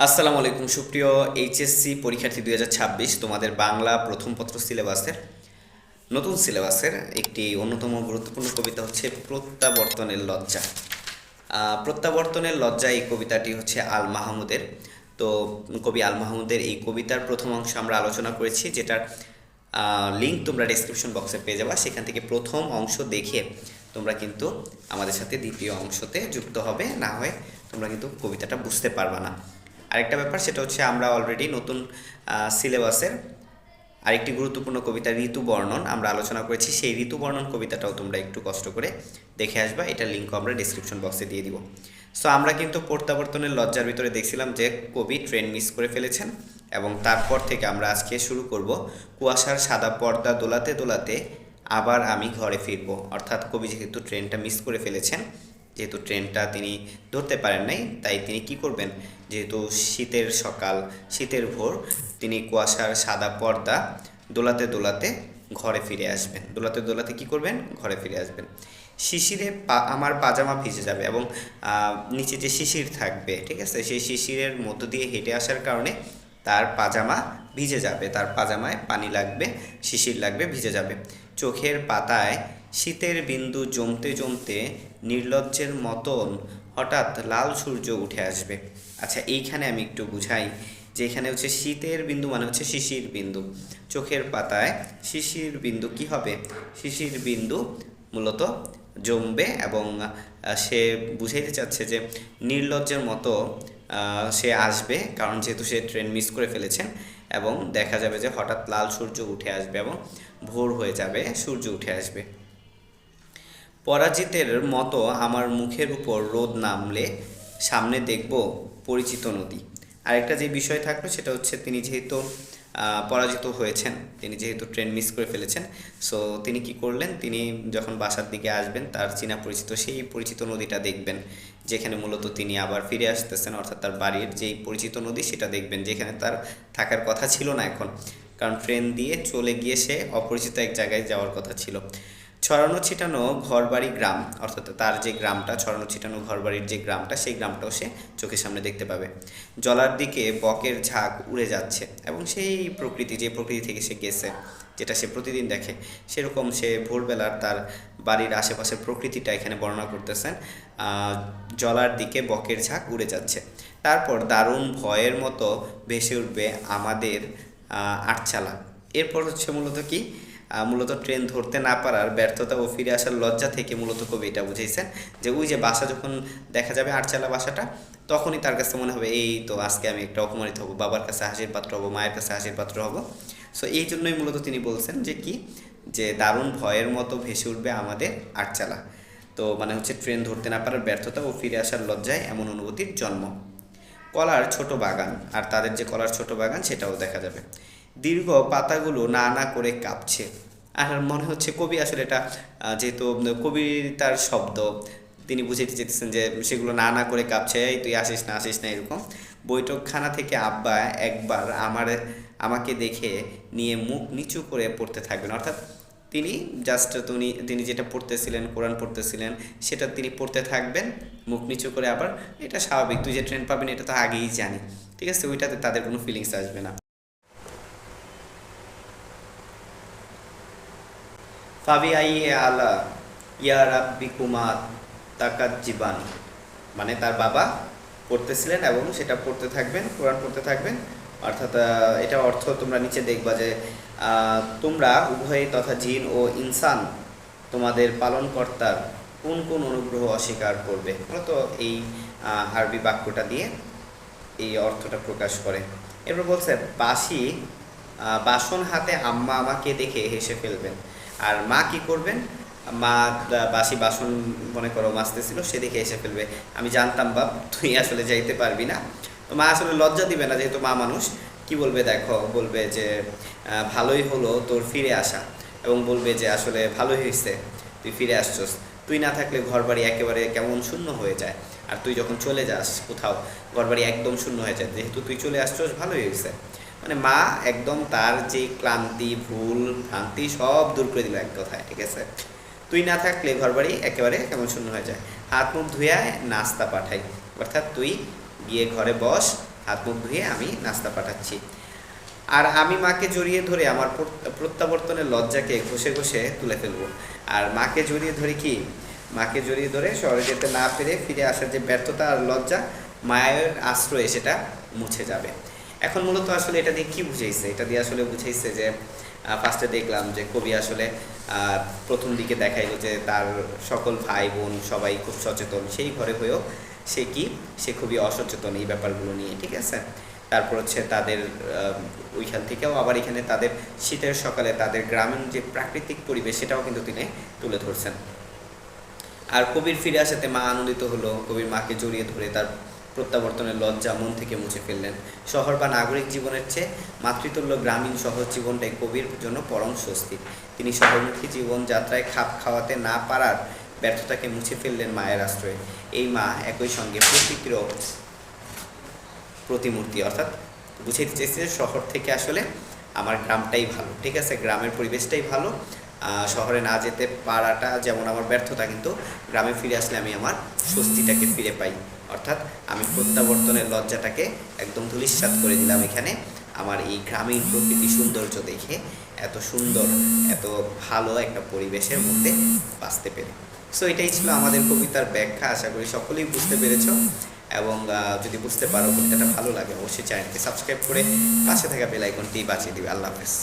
আসসালামু আলাইকুম, সুপ্রিয় এইচএসসি পরীক্ষার্থী দুই হাজার ছাব্বিশ, তোমাদের বাংলা প্রথম পত্র সিলেবাসের নতুন সিলেবাসের একটি অন্যতম গুরুত্বপূর্ণ কবিতা হচ্ছে প্রত্যাবর্তনের লজ্জা। প্রত্যাবর্তনের লজ্জা এই কবিতাটি হচ্ছে আল মাহমুদের। তো কবি আল মাহমুদের এই কবিতার প্রথম অংশ আমরা আলোচনা করেছি, যেটার লিঙ্ক তোমরা ডেসক্রিপশন বক্সে পেয়ে যাবা। সেখান থেকে প্রথম অংশ দেখে তোমরা কিন্তু আমাদের সাথে দ্বিতীয় অংশতে যুক্ত হবে, না হয় তোমরা কিন্তু কবিতাটা বুঝতে পারবা না। আরেকটা ব্যাপার, সেটা হচ্ছে আমরা অলরেডি নতুন সিলেবাসের আরেকটি গুরুত্বপূর্ণ কবিতা ঋতু বর্ণন আমরা আলোচনা করেছি। সেই ঋতু বর্ণন কবিতাটাও তোমরা একটু কষ্ট করে দেখে আসবা। এটা লিঙ্ক আমরা ডিসক্রিপশন বক্সে দিয়ে দিব। সো আমরা কিন্তু প্রত্যাবর্তনের লজ্জার ভিতরে দেখছিলাম যে কবি ট্রেন মিস করে ফেলেছেন এবং তারপর থেকে আমরা আজকে শুরু করব কুয়াশার সাদা পর্দা দোলাতে দোলাতে আবার আমি ঘরে ফিরব। অর্থাৎ কবি যেহেতু ট্রেনটা মিস করে ফেলেছেন যেহেতু ট্রেনটা তিনি ধরতে পারেন নাই, তাই তিনি কি করবেন? যেহেতু শীতের সকাল, শীতের ভোর, তিনি কুয়াশার সাদা পর্দা দোলাতে দোলাতে ঘরে ফিরে আসবেন। দোলাতে দোলাতে কি করবেন? ঘরে ফিরে আসবেন। শিশিরে পা, আমার পাজামা ভিজে যাবে এবং নিচে যে শিশির থাকবে, ঠিক আছে? সেই শিশিরের মধ্য দিয়ে হেঁটে আসার কারণে তার পাজামা ভিজে যাবে। তার পাজামায় পানি লাগবে, শিশির লাগবে, ভিজে যাবে। চোখের পাতায় শীতের বিন্দু জমতে জমতে নির্লজ্জের মতন হঠাৎ লাল সূর্য উঠে আসবে। আচ্ছা এইখানে আমি একটু বুঝাই যে এখানে হচ্ছে শীতের বিন্দু মানে হচ্ছে শিশির বিন্দু। চোখের পাতায় শিশির বিন্দু কি হবে? শিশির বিন্দু মূলত জমবে এবং সে বুঝাইতে চাচ্ছে যে নির্লজ্জের মতো সে আসবে কারণ যেহেতু সে ট্রেন মিস করে ফেলেছেন এবং দেখা যাবে যে হঠাৎ লাল সূর্য উঠে আসবে এবং ভোর হয়ে যাবে, সূর্য উঠে আসবে। পরাজিতের মতো আমার মুখের উপর রোদ নামলে সামনে দেখব পরিচিত নদী। আরেকটা যে বিষয় থাকল সেটা হচ্ছে তিনি যেহেতু পরাজিত হয়েছেন, তিনি যেহেতু ট্রেন মিস করে ফেলেছেন, সো তিনি কি করলেন? তিনি যখন বাসার দিকে আসবেন, তার চীনা পরিচিত, সেই পরিচিত নদীটা দেখবেন, যেখানে মূলত তিনি আবার ফিরে আসতেছেন, অর্থাৎ তার বাড়ির যেই পরিচিত নদী সেটা দেখবেন, যেখানে তার থাকার কথা ছিল না এখন। কারণ ট্রেন দিয়ে চলে গিয়ে সে অপরিচিত এক জায়গায় যাওয়ার কথা ছিল। ছড়ানো ছিটানো ঘরবাড়ি গ্রাম, অর্থাৎ তার যে গ্রামটা, ছড়ানো ছিটানো ঘরবাড়ির যে গ্রামটা, সেই গ্রামটাও সে চোখের সামনে দেখতে পাবে। জলার দিকে বকের ঝাঁক উড়ে যাচ্ছে এবং সেই প্রকৃতি, যে প্রকৃতি থেকে সে গেছে, যেটা সে প্রতিদিন দেখে, সেরকম সে ভোরবেলার তার বাড়ির আশেপাশের প্রকৃতিটা এখানে বর্ণনা করতেছেন জলার দিকে বকের ঝাঁক উড়ে যাচ্ছে। তারপর দারুণ ভয়ের মতো ভেসে উঠবে আমাদের আটচালা। এরপর হচ্ছে মূলত কি? মূলত ট্রেন ধরতে না পারার ব্যর্থতা ও ফিরে আসার লজ্জা থেকে মূলত কবি এটা বুঝেছেন যে, ওই যে বাসা যখন দেখা যাবে আটচালা বাসাটা, তখনই তার কাছে মনে হবে, এই তো আজকে আমি একটা অপমানিত হব, বাবার কাছে হাসির পাত্র হব, মায়ের কাছে হাসির পাত্র হব। সো এই জন্যই মূলত তিনি বলছেন যে কি? যে দারুণ ভয়ের মতো ভেসে উঠবে আমাদের আটচালা তো মানে হচ্ছে ট্রেন ধরতে না পারার ব্যর্থতা ও ফিরে আসার লজ্জায় এমন অনুভূতির জন্ম। কলার ছোট বাগান, আর তাদের যে কলার ছোট বাগান, সেটাও দেখা যাবে। দীর্ঘ পাতাগুলো না না করে কাঁপছে। আর মনে হচ্ছে কবি আসলে এটা যেহেতু কবিতার শব্দ, তিনি বুঝাইতে চেয়েছেন যে সেগুলো না না করে কাঁপছে, এই তুই আসিস না আসিস না, এরকম। বৈঠকখানা থেকে আব্বা একবার আমার, আমাকে দেখে নিয়ে মুখ নিচু করে পড়তে থাকবেন। অর্থাৎ তিনি জাস্ট তিনি তিনি যেটা পড়তেছিলেন, কোরআন পড়তেছিলেন, সেটা তিনি পড়তে থাকবেন, মুখ নিচু করে আবার, এটা স্বাভাবিক, তুই যে ট্রেন পাবেন, এটা তো আগেই জানি। ঠিক আছে? ওইটাতে তাদের কোনো ফিলিংস আসবে না। ফাবি আইয়ে আলা, ইয়া রাব্বি কুমার তাকাত মানে তার বাবা পড়তেছিলেন এবং সেটা পড়তে থাকবেন, কোরআন পড়তে থাকবেন। অর্থাৎ এটা অর্থ তোমরা নিচে দেখবা যে তোমরা উভয়ে তথা জিন ও ইনসান, তোমাদের পালনকর্তার কোন কোন অনুগ্রহ অস্বীকার করবে? মূলত এই আরবি বাক্যটা দিয়ে এই অর্থটা প্রকাশ করে। এরপর বলছে বাসি বাসন হাতে আম্মা আমাকে দেখে হেসে ফেলবেন। আর মা কি করবেন? মা বাসি বাসন মনে করো মাজতেছিল সে দেখে এসে ফেলবে। আমি জানতাম, বাপ, তুই আসলে যাইতে পারবি না। তো মা আসলে লজ্জা দিবে না, যেহেতু মা মানুষ। কি বলবে দেখো? বলবে যে ভালোই হলো তোর ফিরে আসা। এবং বলবে যে, আসলে ভালোই হয়েছে, তুই ফিরে আসছস। তুই না থাকলে ঘর বাড়ি একেবারে কেমন শূন্য হয়ে যায়। আর তুই যখন চলে যাস কোথাও, ঘরবাড়ি একদম শূন্য হয়ে যায়। যেহেতু তুই চলে আসছস, ভালোই হয়েছে। মানে মা একদম তার যে ক্লান্তি, ভুল, ভ্রান্তি সব দূর করে দিল এক কথায়, ঠিক আছে? তুই না থাকলে ঘরবাড়ি একেবারে কেমন শূন্য হয়ে যায়। হাত মুখ ধুয়ে নাস্তা পাঠাই। অর্থাৎ তুই গিয়ে ঘরে বস, হাত মুখ ধুয়ে আমি নাস্তা পাঠাচ্ছি। আর আমি মাকে জড়িয়ে ধরে আমার প্রত্যাবর্তনের লজ্জাকে ঘষে ঘষে তুলে ফেলব। আর মাকে জড়িয়ে ধরে কি? মাকে জড়িয়ে ধরে শহরে যেতে না পেরে ফিরে আসার যে ব্যর্থতা আর লজ্জা, মায়ের আশ্রয়ে সেটা মুছে যাবে। এখন মূলত আসলে এটা দিয়ে কি বুঝাইছে? এটা দিয়ে আসলে বুঝাইছে যে ফার্স্টে দেখলাম যে কবি আসলে প্রথম দিকে দেখাইলো যে তার সকল ভাই বোন সবাই খুব সচেতন। সেই ঘরে হয়েও সে কি? সে খুবই অসচেতন এই ব্যাপারগুলো নিয়ে, ঠিক আছে? তারপর হচ্ছে তাদের ওইখান থেকেও আবার এখানে তাদের শীতের সকালে তাদের গ্রামীণ যে প্রাকৃতিক পরিবেশ, সেটাও কিন্তু তিনি তুলে ধরছেন। আর কবির ফিরে আসাতে মা আনন্দিত হলো। কবির মাকে জড়িয়ে ধরে তার প্রত্যাবর্তনের লজ্জা মন থেকে মুছে ফেললেন। শহর বা নাগরিক জীবনের চেয়ে মাতৃতুল্য গ্রামীণ শহর জীবনটাই কবির জন্য পরম স্বস্তি। তিনি শহরমুখী জীবনযাত্রায় খাপ খাওয়াতে না পারার ব্যর্থতাকে মুছে ফেললেন মায়ের আশ্রয়ে। এই মা একই সঙ্গে প্রকৃতিরও প্রতিমূর্তি, অর্থাৎ বুঝাইতে চেয়েছে শহর থেকে আসলে আমার গ্রামটাই ভালো। ঠিক আছে, গ্রামের পরিবেশটাই ভালো শহরে না যেতে পারাটা যেমন আমার ব্যর্থতা, কিন্তু গ্রামে ফিরে আসলে আমি আমার স্বস্তিটাকে ফিরে পাই। অর্থাৎ আমি প্রত্যাবর্তনের লজ্জাটাকে একদম ধূলিসাৎ করে দিলাম এখানে। আমার এই গ্রামীণ প্রকৃতি সৌন্দর্য দেখে এত সুন্দর, এত ভালো একটা পরিবেশের মধ্যে বাঁচতে পেরে। সো এটাই ছিল আমাদের কবিতার ব্যাখ্যা, আশা করি সকলেই বুঝতে পেরেছ। এবং যদি বুঝতে পারো কবিতাটা ভালো লাগে, অবশ্যই চ্যানেলকে সাবস্ক্রাইব করে পাশে থাকা বেল আইকনটি বাঁচিয়ে দিবে। আল্লাহ হাফেজ।